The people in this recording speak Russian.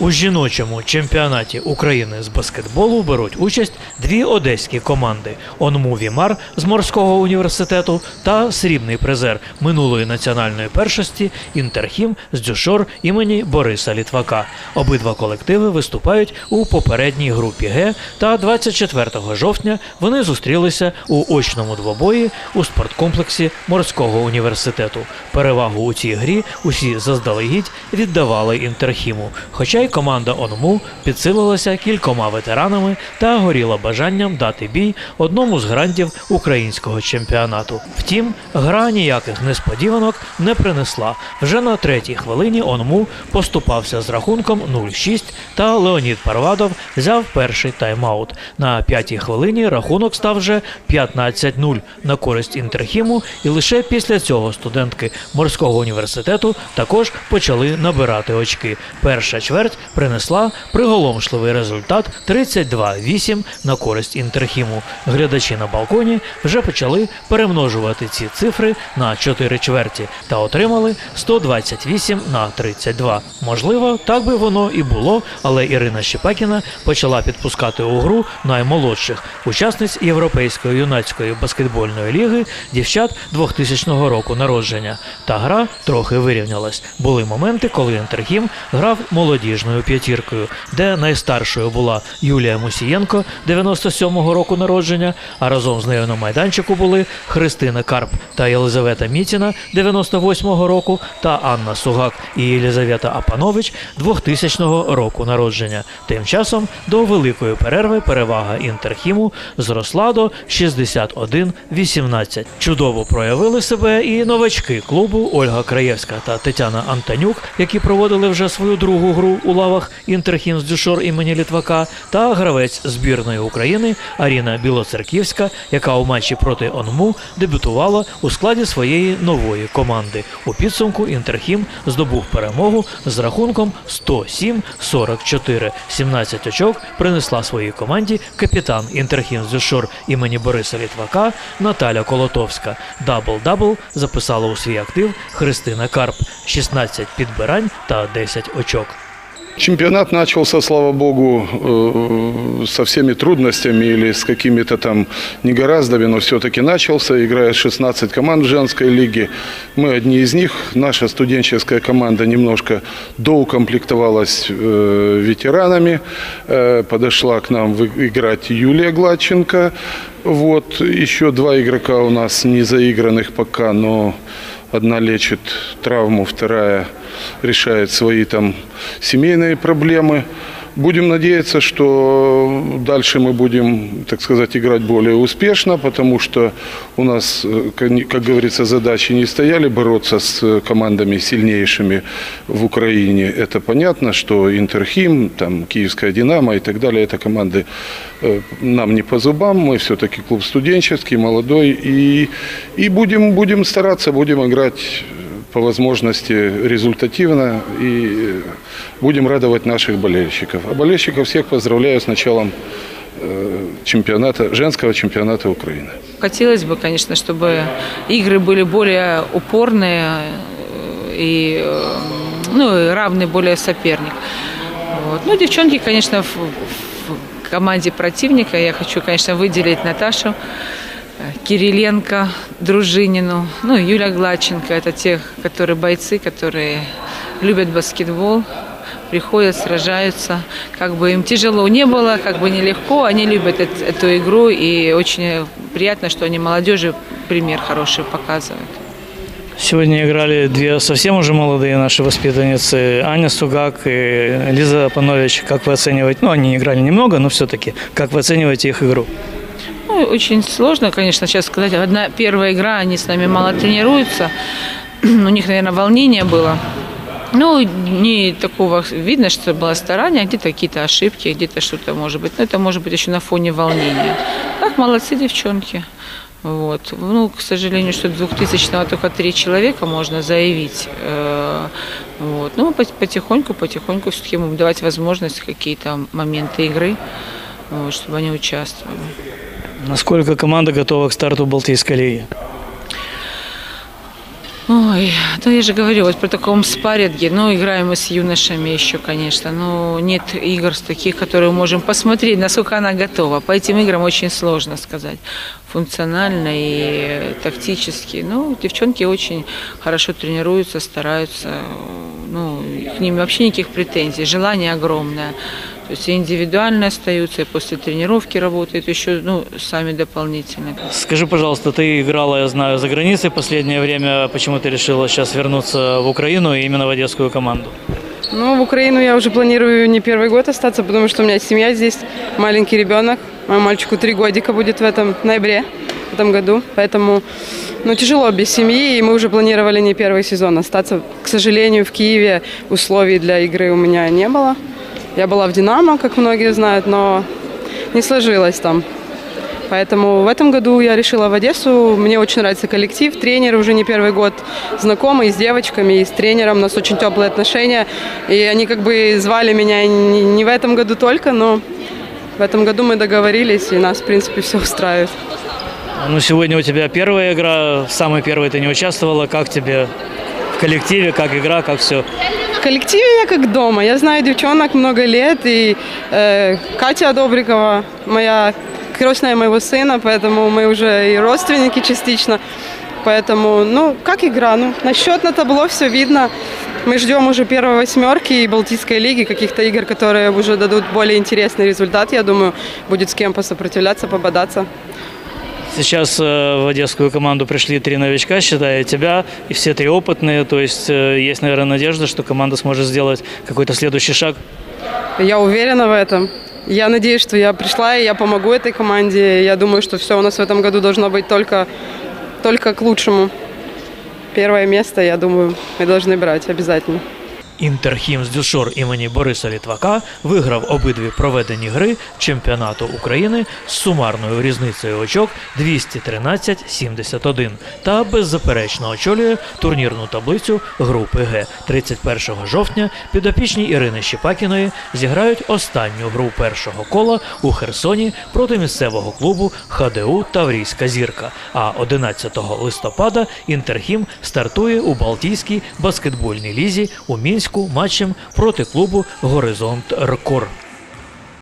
У жіночому чемпіонаті України з баскетболу беруть участь дві одеські команди: ОНМУ Вімар з морського університету та срібний призер минулої національної першості Інтерхім з Дюшор імені Бориса Літвака. Обидва колективи виступають у попередній групі Г. Та 24 жовтня вони зустрілися у очному двобої у спорткомплексі морського університету. Перевагу у цій грі усі заздалегідь віддавали Інтерхіму. Хоча й команда ОНМУ підсилилася кількома ветеранами та горіла бажанням дати бій одному з грандів українського чемпіонату. Втім, гра ніяких несподіванок не принесла. Вже на третій хвилині ОНМУ поступався з рахунком 0-6, та Леонід Парвадов взяв перший тайм-аут. На п'ятій хвилині рахунок став вже 15-0 на користь Інтерхіму, і лише після цього студентки морського університету також почали набирати очки. Перша чверть принесла приголомшливий результат 32-8 на користь Інтерхіму. Глядачі на балконі вже почали перемножувати ці цифри на 4 чверті та отримали 128 на 32. Можливо, так би воно і було, але Ірина Щепакіна почала підпускати у гру наймолодших учасниць Європейської юнацької баскетбольної ліги дівчат 2000 року народження. Та гра трохи вирівнялась. Були моменти, коли Інтерхім грав молодіжною п'ятіркою, де найстаршою була Юлія Мусієнко 97-го року народження, а разом з нею на майданчику були Христина Карп та Єлизавета Мітіна 98-го року та Анна Сугак і Єлизавета Апанович 2000 року народження. Тим часом до великої перерви перевага Інтерхіму зросла до 61-18. Чудово проявили себе і новачки клубу Ольга Краєвська та Тетяна Антонюк, які проводили вже свою другу гру у лавах Інтерхім з Дюшор імені Літвака, та гравець збірної України Аріна Білоцерківська, яка у матчі проти ОНМУ дебютувала у складі своєї нової команди. У підсумку Інтерхім здобув перемогу з рахунком 107-44. 17 очок принесла своїй команді капітан Інтерхім з Дюшор імені Бориса Літвака Наталя Колотовська. Дабл-дабл записала у свій актив Христина Карп, 16 підбирань та 10 очок. Чемпионат начался, слава богу, э, со всеми трудностями или с какими-то там негораздами, но все-таки начался. Играет 16 команд в женской лиге. Мы одни из них. Наша студенческая команда немножко доукомплектовалась э, ветеранами. Э, Подошла к нам играть Юлия Гладченко. Вот. Еще два игрока у нас не заигранных пока, но Одна лечит травму, вторая решает свои там семейные проблемы. Будем надеяться, что дальше мы будем, так сказать, играть более успешно, потому что у нас, э, как говорится, задачи не стояли бороться с э, командами сильнейшими в Украине. Это понятно, что Интерхим, там, Киевская Динамо и так далее, это команды э, нам не по зубам. Мы все-таки клуб студенческий, молодой. И, и будем, будем стараться, будем играть по возможности результативно и э, будем радовать наших болельщиков. А болельщиков всех поздравляю с началом э, чемпионата, женского чемпионата Украины. Хотелось бы, конечно, чтобы игры были более упорные э, и, ну, равный более соперник. Вот. Ну, девчонки, конечно, в, в команде противника я хочу, конечно, выделить Наташу Кириленко, Дружинину, ну, Юля Гладченко. Это те, которые бойцы, которые любят баскетбол, приходят, сражаются. Как бы им тяжело не было, как бы нелегко, они любят эт- эту игру, и очень приятно, что они молодежи пример хороший показывают. Сегодня играли две совсем уже молодые наши воспитанницы, Аня Сугак и Лиза Панович. Как вы оцениваете? Ну, они играли немного, но все-таки. Как вы оцениваете их игру? Ну, очень сложно, конечно, сейчас сказать. Одна первая игра, они с нами мало тренируются. У них, наверное, волнение было. Ну, не такого видно, что было старание, где-то какие-то ошибки, где-то что-то может быть. Но это может быть еще на фоне волнения. Так, молодцы девчонки. Вот. Ну, к сожалению, что 2000-го только три человека можно заявить. Э, Вот. Ну, пот- потихоньку, потихоньку все-таки будем давать возможность какие-то моменты игры, вот, чтобы они участвовали. Насколько команда готова к старту Балтийской лиги? Ой, ну я же говорю, вот про таком спарринге, ну, играем мы с юношами еще, конечно, но нет игр с таких, которые можем посмотреть, насколько она готова. По этим играм очень сложно сказать, функционально и тактически. Ну, девчонки очень хорошо тренируются, стараются, ну, к ним вообще никаких претензий, желание огромное. То есть и индивидуально остаются, и после тренировки работают еще, ну, сами дополнительно. Скажи, пожалуйста, ты играла, я знаю, за границей последнее время. Почему ты решила сейчас вернуться в Украину и именно в одесскую команду? Ну, в Украину я уже планирую не первый год остаться, потому что у меня семья здесь, маленький ребенок. Моему мальчику три годика будет в этом ноябре, в этом году. Поэтому, ну, тяжело без семьи, и мы уже планировали не первый сезон остаться. К сожалению, в Киеве условий для игры у меня не было. Я была в «Динамо», как многие знают, но не сложилось там. Поэтому в этом году я решила в Одессу. Мне очень нравится коллектив. Тренер уже не первый год знакомый с девочками, и с тренером. У нас очень теплые отношения. И они как бы звали меня не в этом году только, но в этом году мы договорились, и нас, в принципе, все устраивает. Ну, сегодня у тебя первая игра, самой первой ты не участвовала. Как тебе в коллективе, как игра, как все? В коллективе я как дома. Я знаю девчонок много лет, и э, Катя Добрикова, моя крестная моего сына, поэтому мы уже и родственники частично. Поэтому, ну, как игра? Ну, на счет на табло все видно. Мы ждем уже первой восьмерки и Балтийской лиги, каких-то игр, которые уже дадут более интересный результат. Я думаю, будет с кем посопротивляться, пободаться. Сейчас э, в одесскую команду пришли три новичка, считая тебя, и все три опытные. То есть э, есть, наверное, надежда, что команда сможет сделать какой-то следующий шаг. Я уверена в этом. Я надеюсь, что я пришла и я помогу этой команде. Я думаю, что все у нас в этом году должно быть только, только к лучшему. Первое место, я думаю, мы должны брать обязательно. Інтерхім з Дюшор імені Бориса Літвака виграв обидві проведені гри чемпіонату України з сумарною різницею очок 213-71 та беззаперечно очолює турнірну таблицю групи Г. 31 жовтня підопічні Ірини Щепакіної зіграють останню гру першого кола у Херсоні проти місцевого клубу ХДУ Таврійська зірка. А 11 листопада Інтерхім стартує у Балтійській баскетбольній лізі у Мінську матчем проти клубу Горизонт Ркор.